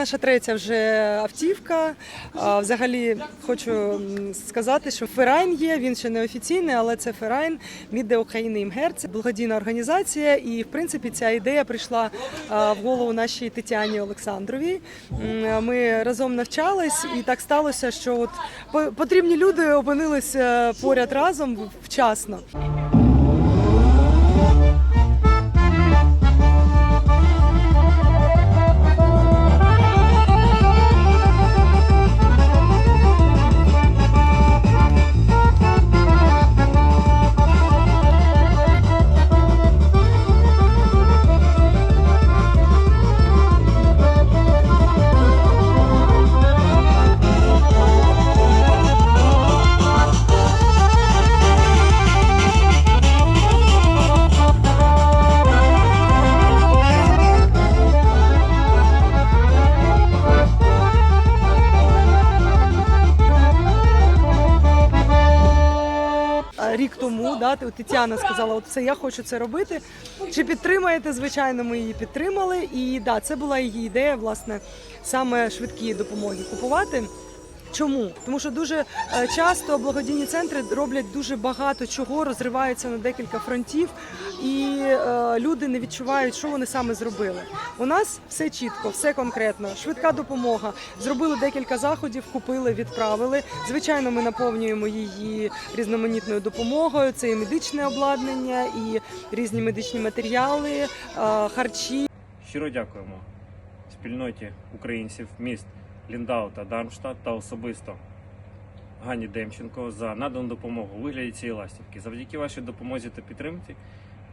Наша третя вже автівка. Взагалі хочу сказати, що Ферайн є. Він ще не офіційний, але це Ферайн Міде України імгер. Це благодійна організація. І в принципі ця ідея прийшла в голову нашій Тетяні Олександровій. Ми разом навчались, і так сталося, що от по- потрібні люди опинилися поряд разом вчасно. Да, от Тетяна сказала, от це я хочу це робити. Чи підтримаєте? Звичайно, ми її підтримали. І да, це була її ідея, власне, саме швидкі допомоги купувати. Чому? Тому що дуже е, часто благодійні центри роблять дуже багато чого, розриваються на декілька фронтів, і е, люди не відчувають, що вони саме зробили. У нас все чітко, все конкретно. Швидка допомога. Зробили декілька заходів, купили, відправили. Звичайно, ми наповнюємо її різноманітною допомогою. Це і медичне обладнання, і різні медичні матеріали, е, харчі. Щиро дякуємо спільноті українців міст Ліндау та Дармштадт та особисто Гані Демченко за надану допомогу у вигляді цієї ластівки. Завдяки вашій допомозі та підтримці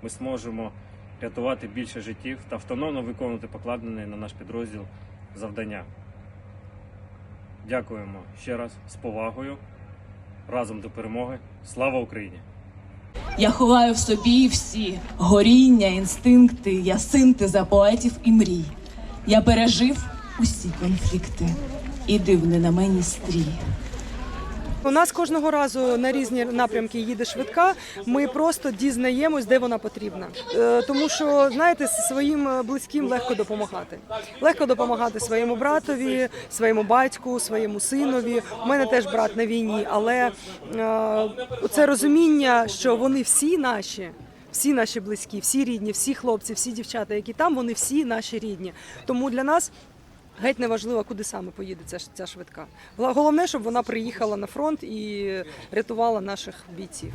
ми зможемо рятувати більше життів та автономно виконувати покладені на наш підрозділ завдання. Дякуємо ще раз з повагою. Разом до перемоги. Слава Україні! Я ховаю в собі всі горіння, інстинкти, я синтеза поетів і мрій. Я пережив усі конфлікти і дивний на мені стрій. У нас кожного разу на різні напрямки їде швидка. Ми просто дізнаємось, де вона потрібна. Е, Тому що знаєте, своїм близьким легко допомагати. Легко допомагати своєму братові, своєму батьку, своєму синові. У мене теж брат на війні, але е, це розуміння, що вони всі наші. Всі наші близькі, всі рідні, всі хлопці, всі дівчата, які там, вони всі наші рідні. Тому для нас Геть не важливо, куди саме поїде ця, ця швидка. Головне, щоб вона приїхала на фронт і рятувала наших бійців.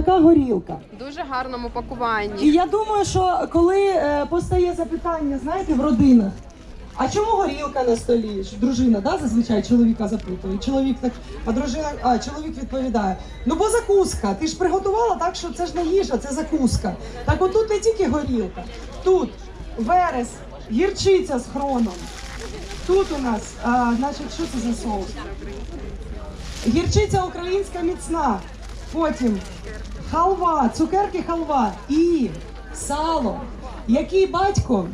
Отака горілка. дуже гарному пакуванні. І я думаю, що коли е, постає запитання, знаєте, в родинах. А чому горілка на столі? Ж Дружина, да, зазвичай чоловіка запитує. Чоловік так, а дружина, а чоловік відповідає: ну бо закуска. Ти ж приготувала так, що це ж не їжа, це закуска. Так отут не тільки горілка, тут верес, гірчиця з хроном. Тут у нас, а, значить, що це за соус? Гірчиця українська міцна. Потім халва, цукерки халва і сало. Який батько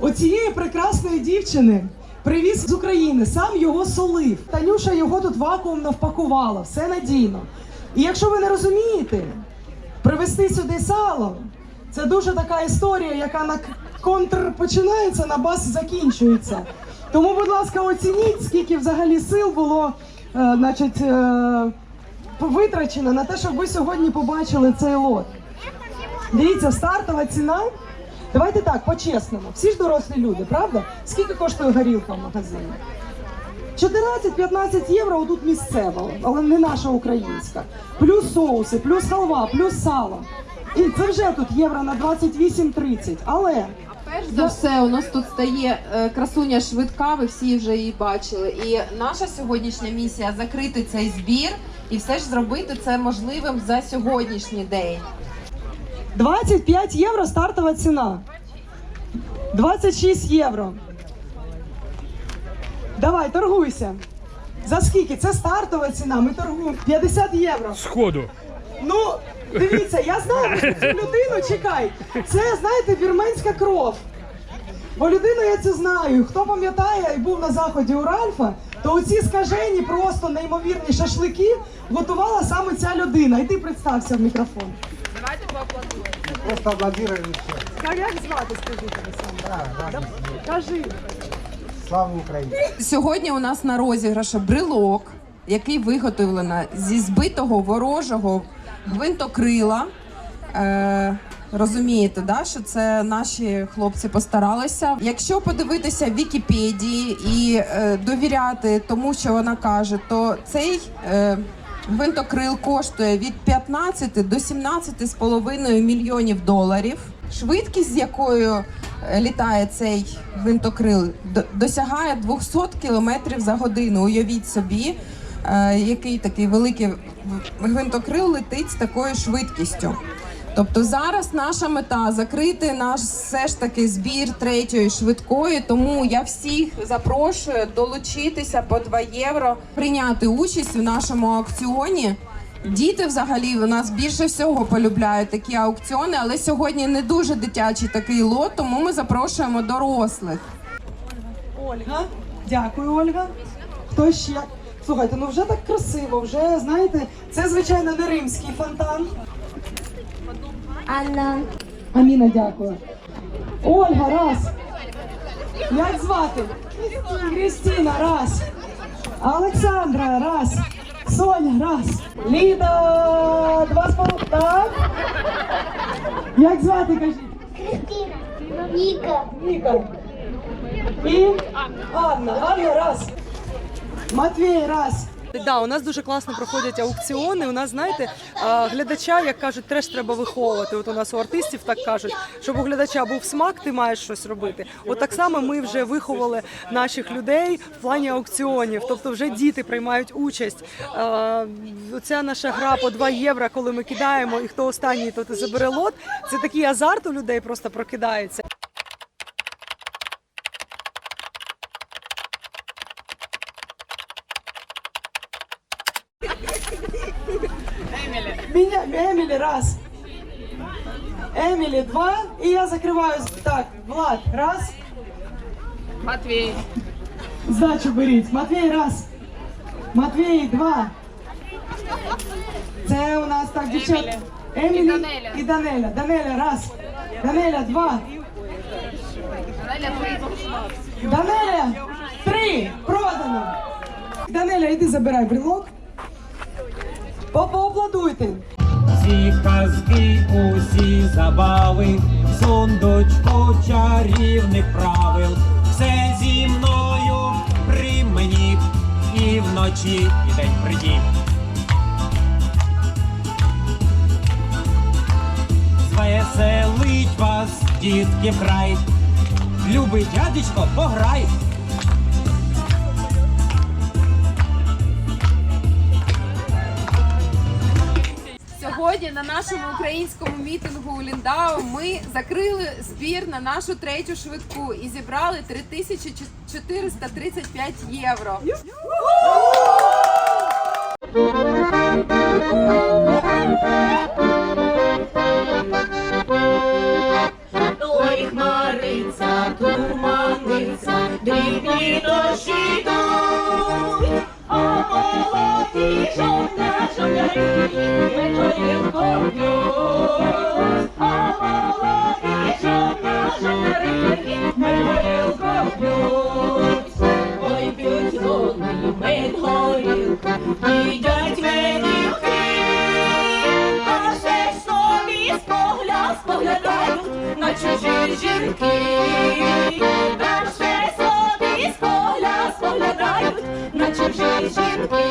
оцієї прекрасної дівчини привіз з України, сам його солив. Танюша його тут вакуумно впакувала, все надійно. І якщо ви не розумієте, привезти сюди сало це дуже така історія, яка на контр починається, на бас закінчується. Тому, будь ласка, оцініть, скільки взагалі сил було, е, значить, е, витрачено на те, щоб ви сьогодні побачили цей лот. Дивіться, стартова ціна. Давайте так, по-чесному. Всі ж дорослі люди, правда? Скільки коштує горілка в магазині? 14-15 євро отут місцева, але не наша українська. Плюс соуси, плюс халва, плюс сало. І це вже тут євро на 28-30. Але Перш за все, у нас тут стає е, красуня швидка, ви всі вже її бачили. І наша сьогоднішня місія закрити цей збір і все ж зробити це можливим за сьогоднішній день. 25 євро стартова ціна. 26 євро. Давай, торгуйся. За скільки? Це стартова ціна. Ми торгуємо 50 євро. Сходу. Ну, дивіться, я знаю що цю людину, чекай. Це, знаєте, вірменська кров. Бо людину я це знаю. Хто пам'ятає і був на заході у Ральфа, то оці скажені, просто неймовірні шашлики готувала саме ця людина. І ти представся в мікрофон. Просто аплодируем и все. Як як звати, скажіть Олександр? Да, да. Кажи. Слава Україні! Сьогодні у нас на розіграші брелок, який виготовлено зі збитого ворожого гвинтокрила. Е, розумієте, да, що це наші хлопці постаралися. Якщо подивитися в Вікіпедії і е, довіряти тому, що вона каже, то цей е, гвинтокрил коштує від 15 до 17,5 мільйонів доларів. Швидкість, з якою е, літає цей гвинтокрил, досягає 200 км за годину. Уявіть собі, е, який такий великий гвинтокрил летить з такою швидкістю. Тобто зараз наша мета закрити наш все ж таки збір третьої швидкої. Тому я всіх запрошую долучитися по 2 євро, прийняти участь у нашому аукціоні. Діти взагалі у нас більше всього полюбляють такі аукціони, але сьогодні не дуже дитячий такий лот, тому ми запрошуємо дорослих. Ольга. Дякую, Ольга. Хто ще? Слухайте, ну вже так красиво, вже знаєте, це звичайно не римський фонтан. Анна. Аміна, дякую. Ольга, раз. Як звати? Крістіна, раз. Олександра, раз. Соня, раз. Ліда, два з половиною. Так. Як звати, кажіть? Кристина. Віка. Віка. І Анна. Анна, раз. Матвій, раз. Да, у нас дуже класно проходять аукціони. У нас, знаєте, глядача, як кажуть, теж треба виховувати. От у нас у артистів так кажуть, щоб у глядача був смак, ти маєш щось робити. От так само ми вже виховали наших людей в плані аукціонів. Тобто вже діти приймають участь. А, Оця наша гра по 2 євро, коли ми кидаємо, і хто останній, то забере лот. Це такий азарт у людей просто прокидається. Емілі, раз. Емілі, два. І я закриваю. Так, Влад, раз. Матвій. Здачу беріть. Матвій, раз. Матвій, два. Це у нас так, дівчат. Емілі і Данеля. І Данеля. Данеля, раз. Данеля, два. Данеля, три. Продано. Данеля, іди забирай брелок. По- Поаплодуйте. Всі казки, усі забави, сундучку чарівних правил, все зі мною при мені і вночі, і день при дні. Звеселить вас, дітки, вкрай, любий дядечко, пограй. Сьогодні на нашому українському мітингу у Ліндау ми закрили збір на нашу третю швидку і зібрали 3435 євро. Дрібні дощі а молоді жовня, жовняки, горілку, їдять ще собі спогляд споглядають на чужі жінки, а ще собі спогляд споглядають на чужі жінки.